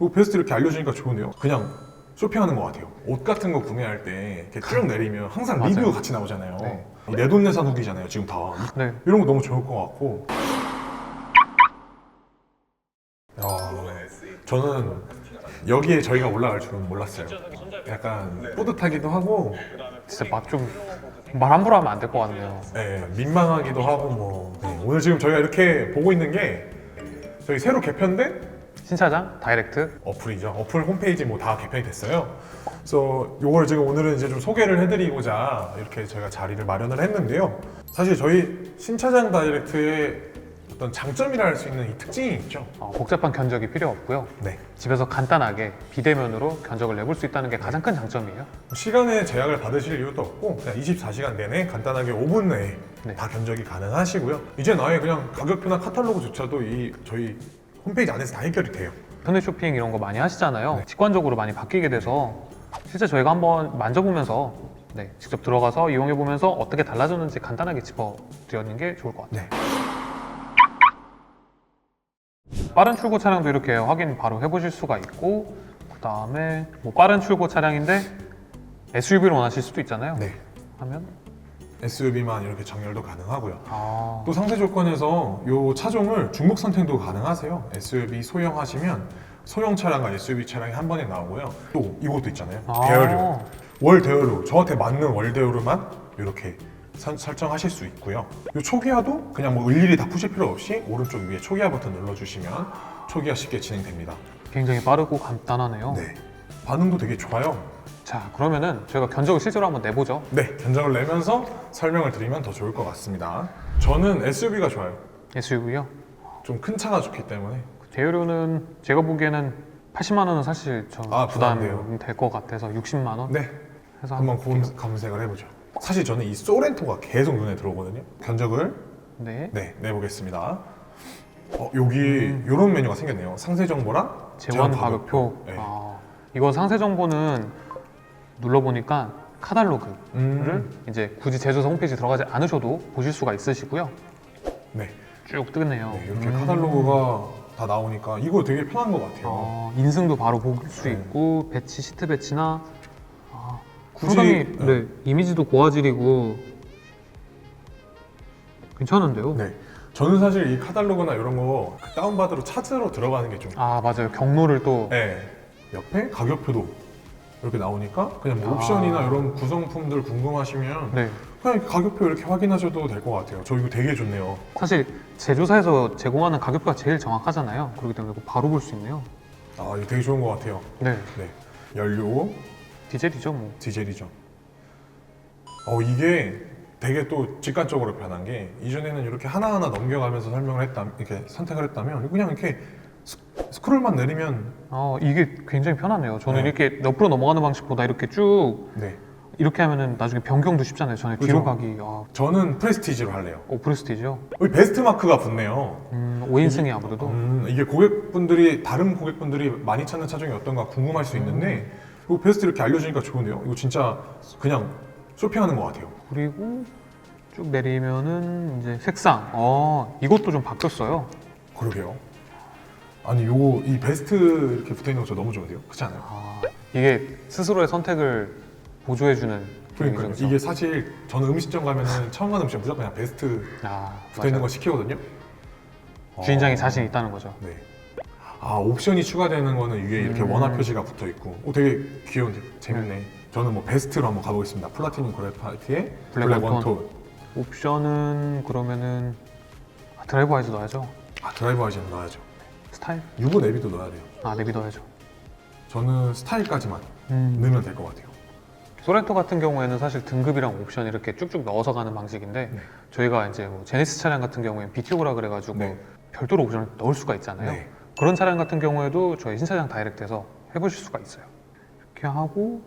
이거 베스트 이렇게 알려주니까 좋은데요. 그냥 쇼핑하는 것 같아요. 옷 같은 거 구매할 때 이렇게 쭉 내리면 항상 맞아요. 리뷰 같이 나오잖아요. 네. 내돈내산 후기잖아요. 지금 다 네. 이런 거 너무 좋을 것 같고. 야, 저는 여기에 저희가 올라갈 줄은 몰랐어요. 약간 뿌듯하기도 하고, 진짜 맛 좀 말 함부로 하면 안 될 것 같네요. 네, 민망하기도 하고 뭐. 네, 오늘 지금 저희가 이렇게 보고 있는 게 저희 새로 개편된 신차장 다이렉트 어플이죠. 어플 홈페이지 뭐 다 개편이 됐어요. 그래서 요걸 지금 오늘은 이제 좀 소개를 해드리고자 이렇게 저희가 자리를 마련을 했는데요. 사실 저희 신차장 다이렉트의 어떤 장점이라 할 수 있는 이 특징이 있죠. 어, 복잡한 견적이 필요 없고요. 네. 집에서 간단하게 비대면으로 견적을 내볼 수 있다는 게 가장 큰 장점이에요. 시간에 제약을 받으실 이유도 없고 그냥 24시간 내내 간단하게 5분 내에 네. 다 견적이 가능하시고요. 이제 아예 그냥 가격표나 카탈로그조차도 이 저희 홈페이지 안에서 다 해결이 돼요. 인터넷 쇼핑 이런 거 많이 하시잖아요. 네. 직관적으로 많이 바뀌게 돼서 실제 저희가 한번 만져보면서 네, 직접 들어가서 이용해 보면서 어떻게 달라졌는지 간단하게 짚어드리는 게 좋을 것 같아요. 네. 빠른 출고 차량도 이렇게 확인 바로 해보실 수가 있고 그 다음에 뭐 빠른 출고 차량인데 SUV를 원하실 수도 있잖아요. 네. 하면 SUV만 이렇게 정렬도 가능하고요. 아, 또 상세 조건에서 이 차종을 중복 선택도 가능하세요. SUV 소형 하시면 소형 차량과 SUV 차량이 한 번에 나오고요. 또 이것도 있잖아요. 아. 대여료. 월 대여료. 저한테 맞는 월 대여료만 이렇게 선- 설정하실 수 있고요. 이 초기화도 그냥 뭐 일일이 다 푸실 필요 없이 오른쪽 위에 초기화 버튼 눌러주시면 초기화 쉽게 진행됩니다. 굉장히 빠르고 간단하네요. 네. 반응도 되게 좋아요. 자 그러면은 저희가 견적을 실제로 한번 내보죠. 네. 견적을 내면서 설명을 드리면 더 좋을 것 같습니다. 저는 SUV가 좋아요. SUV요. 좀 큰 차가 좋기 때문에. 대여료는 제가 보기에는 80만 원은 사실 저 아, 부담이 부담돼요. 될것 같아서 60만 원 네. 해서 한번 검, 검색을 해보죠. 사실 저는 이 소렌토가 계속 눈에 들어오거든요. 견적을 네 네 내보겠습니다. 어, 여기 이런 메뉴가 생겼네요. 상세 정보랑 재원 가격표. 네. 아, 이거 상세 정보는 눌러 보니까 카탈로그를 음, 이제 굳이 제조사 홈페이지 들어가지 않으셔도 보실 수가 있으시고요. 네. 쭉 뜨네요. 네, 이렇게 음. 카탈로그가 다 나오니까 이거 되게 편한 것 같아요. 어, 인승도 바로 볼 수 네. 있고 배치 시트 배치나 아, 굳이- 상당히 네. 네, 이미지도 고화질이고 괜찮은데요? 네. 저는 사실 이 카탈로그나 이런 거 다운받으러 찾으러 들어가는 게 좀. 아 맞아요 경로를 또 네. 옆에 가격표도 이렇게 나오니까 그냥 뭐 아. 옵션이나 이런 구성품들 궁금하시면 네. 그냥 가격표 이렇게 확인하셔도 될 것 같아요. 저 이거 되게 좋네요. 사실 제조사에서 제공하는 가격표가 제일 정확하잖아요. 그렇기 때문에 이거 바로 볼 수 있네요. 아, 이거 되게 좋은 것 같아요. 네, 네. 연료, 디젤이죠 뭐. 디젤이죠. 어, 이게 되게 또 직관적으로 변한 게 이전에는 이렇게 하나하나 넘겨가면서 설명을 했다, 이렇게 선택을 했다면 그냥 이렇게 스, 스크롤만 내리면 어 이게 굉장히 편하네요. 저는 네. 이렇게 옆으로 넘어가는 방식보다 이렇게 쭉 네. 이렇게 하면은 나중에 변경도 쉽잖아요. 저는 그죠. 뒤로 가기 아, 저는 프레스티지로 할래요. 오 프레스티지요. 여기 베스트 마크가 붙네요. 음, 5인승이 아무래도 음, 이게 고객분들이 다른 고객분들이 많이 찾는 차종이 어떤가 궁금할 수 있는데 이거 베스트 이렇게 알려주니까 좋은데요. 이거 진짜 그냥 쇼핑하는 것 같아요. 그리고 쭉 내리면은 이제 색상. 어 이것도 좀 바뀌었어요. 그러게요. 아니 요거 이 베스트 이렇게 붙어 있는 거 저 너무 좋은데요. 그렇지 않아요? 아, 이게 스스로의 선택을 보조해주는 그러니까 기능이죠. 이게 사실 저는 음식점 가면은 처음 가는 음식 무조건 그냥 베스트 아, 붙어 있는 맞아요. 거 시키거든요. 주인장이 어, 자신 있다는 거죠. 네. 아 옵션이 추가되는 거는 위에 이렇게 음. 원화 표시가 붙어 있고, 오 되게 귀여운데 재밌네. 저는 뭐 베스트로 한번 가보겠습니다. 플라티늄 그래파이트의 블랙 블랙 원톤. 원톤. 옵션은 그러면은 아, 드라이브 아이즈 넣어야죠. 아 드라이브 하시는 넣어야죠. 스타일? 유보 내비도 넣어야 돼요. 아 내비 넣어야죠. 저는 스타일까지만 음. 넣으면 될 것 같아요. 소렌토 같은 경우에는 사실 등급이랑 옵션 이렇게 쭉쭉 넣어서 가는 방식인데 네. 저희가 이제 뭐 제네시스 차량 같은 경우에는 BTO라 그래가지고 네. 별도로 옵션을 넣을 수가 있잖아요. 네. 그런 차량 같은 경우에도 저희 신차장 다이렉트에서 해보실 수가 있어요. 이렇게 하고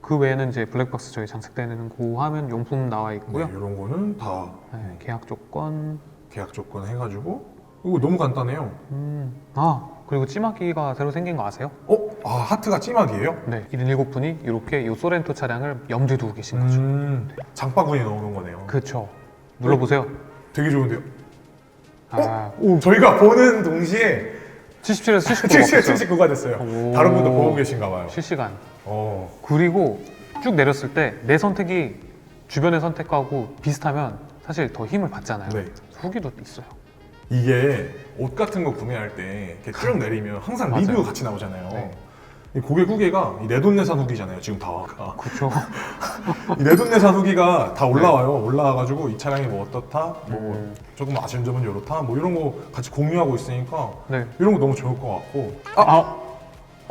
그 외에는 이제 블랙박스 저희 장착되는 그 화면 용품 나와 있고요. 네, 이런 거는 다 네, 계약 조건. 계약 조건 해가지고 이거 너무 간단해요. 음, 아 그리고 찌마기가 새로 생긴 거 아세요? 어? 아 하트가 찌막이에요? 네, 77분이 이렇게 이 소렌토 차량을 염두에 두고 계신 거죠. 음, 장바구니 넣어놓은 거네요. 그렇죠. 눌러보세요. 되게 좋은데요? 아, 오, 저희가 보는 동시에 77에서 79 70, 바뀌었어요. 79가 됐어요. 오. 다른 분도 보고 계신가 봐요. 실시간. 어. 그리고 쭉 내렸을 때 내 선택이 주변의 선택하고 비슷하면 사실 더 힘을 받잖아요. 네. 후기도 있어요. 이게 옷 같은 거 구매할 때 이렇게 쭉 내리면 항상 맞아요. 리뷰 같이 나오잖아요. 네. 이 고객 후기가 이 내돈내산 후기잖아요. 지금 다. 그렇죠. 이 내돈내산 후기가 다 올라와요. 올라와가지고 이 차량이 뭐 어떻다, 뭐 음. 조금 아쉬운 점은 이렇다, 뭐 이런 거 같이 공유하고 있으니까 네. 이런 거 너무 좋을 것 같고. 아,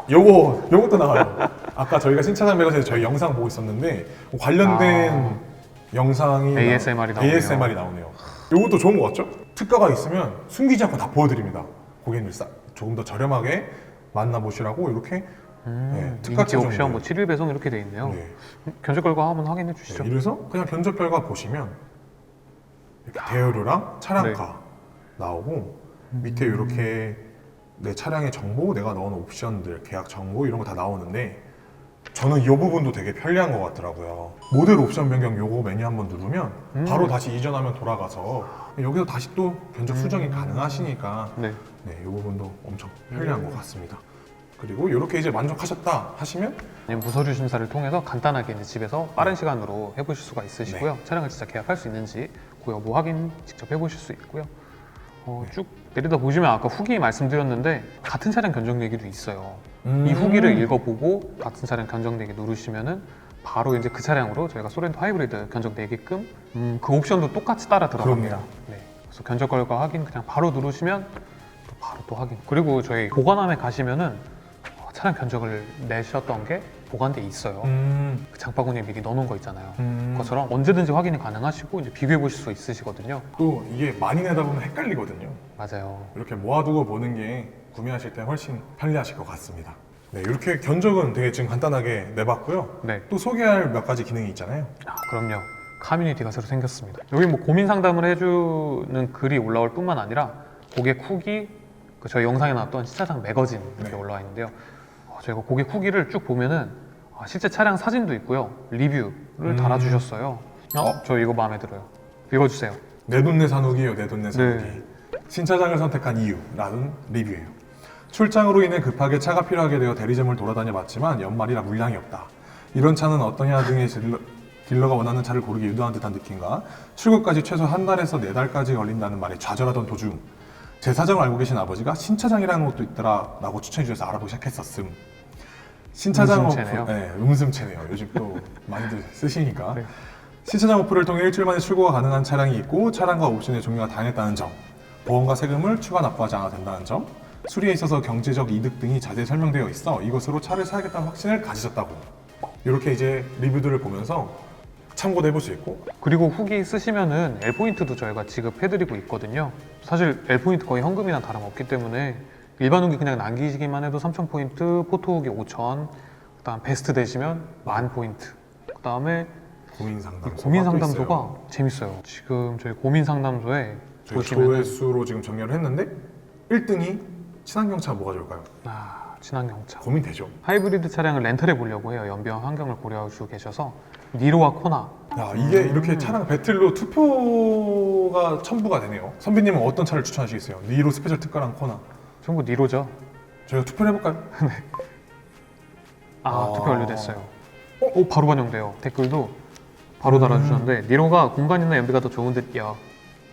요거 요것도 나와요. 아까 저희가 신차장 매거진에서 저희 영상 보고 있었는데 관련된 아. 영상이 ASMR 이 나오네요. ASMR이 나오네요. 요것도 좋은 것 같죠? 특가가 있으면 숨기지 않고 다 보여드립니다. 고객님들 싸- 조금 더 저렴하게 만나보시라고 이렇게 음, 네, 특가 인기 옵션 정도예요. 뭐 7일 배송 이렇게 돼 있네요. 네. 견적 결과 한번 확인해 주시죠. 네, 이래서 그냥 견적 결과 보시면 이렇게 대여료랑 차량가 네. 나오고 밑에 이렇게 내 차량의 정보, 내가 넣은 옵션들, 계약 정보 이런 거 다 나오는데 저는 이 부분도 되게 편리한 것 같더라고요. 모델 옵션 변경 요거 메뉴 한번 누르면 음. 바로 다시 이전하면 돌아가서 여기서 다시 또 견적 수정이 가능하시니까 네. 네, 이 부분도 엄청 편리한 것 같습니다. 그리고 이렇게 이제 만족하셨다 하시면 아니면 무서류 심사를 통해서 간단하게 이제 집에서 빠른 시간으로 해보실 수가 있으시고요. 네. 차량을 진짜 계약할 수 있는지 그 여부 확인 직접 해보실 수 있고요. 어, 네. 쭉 내리다 보시면 아까 후기 말씀드렸는데 같은 차량 견적 내기도 있어요. 음. 이 후기를 읽어보고 같은 차량 견적 내기 누르시면은 바로 이제 그 차량으로 저희가 소렌토 하이브리드 견적 내게끔 음, 그 옵션도 똑같이 따라 들어갑니다. 그럼요. 네. 그래서 견적 결과 확인 그냥 바로 누르시면 또 바로 또 확인. 그리고 저희 보관함에 가시면은 어, 차량 견적을 내셨던 게 보관돼 있어요. 음, 그 장바구니에 미리 넣어놓은 거 있잖아요. 음. 그것처럼 언제든지 확인이 가능하시고 이제 비교해 보실 수 있으시거든요. 또 이게 많이 내다 보면 헷갈리거든요. 맞아요. 이렇게 모아두고 보는 게 구매하실 때 훨씬 편리하실 것 같습니다. 네, 이렇게 견적은 되게 지금 간단하게 내봤고요. 네. 또 소개할 몇 가지 기능이 있잖아요. 아, 그럼요. 커뮤니티가 새로 생겼습니다. 여기 뭐 고민 상담을 해주는 글이 올라올 뿐만 아니라 고객 후기, 그 저희 영상에 나왔던 신차장 매거진 이렇게 네. 올라와 있는데요. 어, 저희가 고객 후기를 쭉 보면은 아, 실제 차량 사진도 있고요. 리뷰를 음. 달아주셨어요. 어, 저 이거 마음에 들어요. 읽어주세요. 내 돈 내산 후기예요, 내 돈 내산 네. 후기. 신차장을 선택한 이유라는 리뷰예요. 출장으로 인해 급하게 차가 필요하게 되어 대리점을 돌아다녀 봤지만 연말이라 물량이 없다. 이런 차는 어떠냐 등의 딜러, 딜러가 원하는 차를 고르기 유도한 듯한 느낌과 출고까지 최소 한 달에서 네 달까지 걸린다는 말에 좌절하던 도중 제 사정을 알고 계신 아버지가 신차장이라는 것도 있더라 라고 추천해 주셔서 알아보기 시작했었음. 신차장 음슴체네요. 어플, 네, 음슴체네요. 요즘 또 많이들 쓰시니까. 네. 신차장 어플을 통해 일주일 만에 출고가 가능한 차량이 있고 차량과 옵션의 종류가 다양했다는 점, 보험과 세금을 추가 납부하지 않아도 된다는 점, 수리에 있어서 경제적 이득 등이 자세히 설명되어 있어 이것으로 차를 사야겠다는 확신을 가지셨다고. 이렇게 이제 리뷰들을 보면서 참고도 해볼 수 있고 그리고 후기 쓰시면은 L 포인트도 저희가 지급해드리고 있거든요. 사실 L 포인트 거의 현금이랑 다름없기 때문에 일반 후기 그냥 남기시기만 해도 3,000 포인트, 포토 후기 5,000, 그 다음 베스트 되시면 만 포인트. 그 다음에 고민 상담소. 고민 상담소가 재밌어요. 지금 저희 고민 상담소에 저희 보시면 조회수로 지금 정리를 했는데 1등이 친환경 차 뭐가 좋을까요? 아, 친환경차. 고민되죠. 하이브리드 차량을 렌탈해 보려고 해요. 연비와 환경을 고려하시고 계셔서 니로와 코나 야 이게 음. 이렇게 차량 배틀로 투표가 첨부가 되네요. 선배님은 어떤 차를 추천하시겠어요? 니로 스페셜 특가랑 코나. 전부 니로죠. 저희가 투표를 해볼까요? 아, 아. 투표 완료됐어요. 오, 바로 반영돼요. 댓글도 바로 음. 달아주셨는데 니로가 공간이나 연비가 더 좋은 듯요.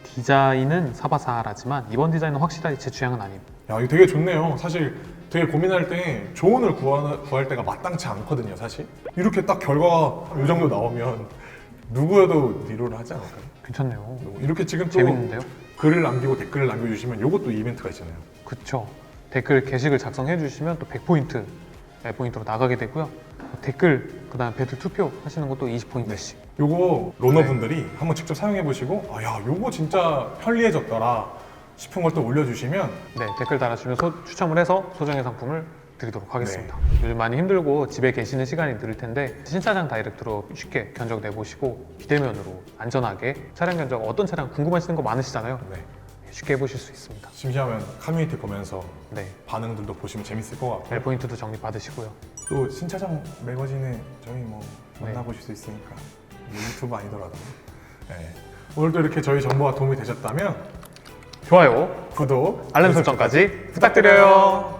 디자인은 사바사하지만 이번 디자인은 확실하게 제 취향은 아님. 야 이거 되게 좋네요. 사실 되게 고민할 때 조언을 구하, 구할 때가 마땅치 않거든요. 사실 이렇게 딱 결과가 이 정도 나오면 누구여도 니로를 하지 않을까요? 괜찮네요. 이렇게 지금 또 재밌는데요? 글을 남기고 댓글을 남겨주시면 이것도 이벤트가 있잖아요. 그쵸. 댓글 게시글 작성해 주시면 또 100포인트 포인트로 나가게 되고요. 댓글 그다음 배틀 투표 하시는 것도 20포인트씩. 요거 로너분들이 한번 직접 사용해 보시고 아 야 요거 진짜 편리해졌더라 싶은 걸 또 올려주시면 네, 댓글 달아주시면 소- 추첨을 해서 소정의 상품을 드리도록 하겠습니다. 네. 요즘 많이 힘들고 집에 계시는 시간이 늘 텐데 신차장 다이렉트로 쉽게 견적 내보시고 비대면으로 안전하게 차량 견적 어떤 차량 궁금하시는 거 많으시잖아요. 네, 쉽게 해보실 수 있습니다. 심심하면 커뮤니티 보면서 네, 반응들도 보시면 재밌을 것 같고 L 포인트도 적립 받으시고요. 또 신차장 매거진에 저희 뭐 네. 만나보실 수 있으니까 뭐 유튜브 아니더라도 네. 오늘도 이렇게 저희 정보가 도움이 되셨다면 좋아요, 구독, 알람 설정까지 부탁드려요.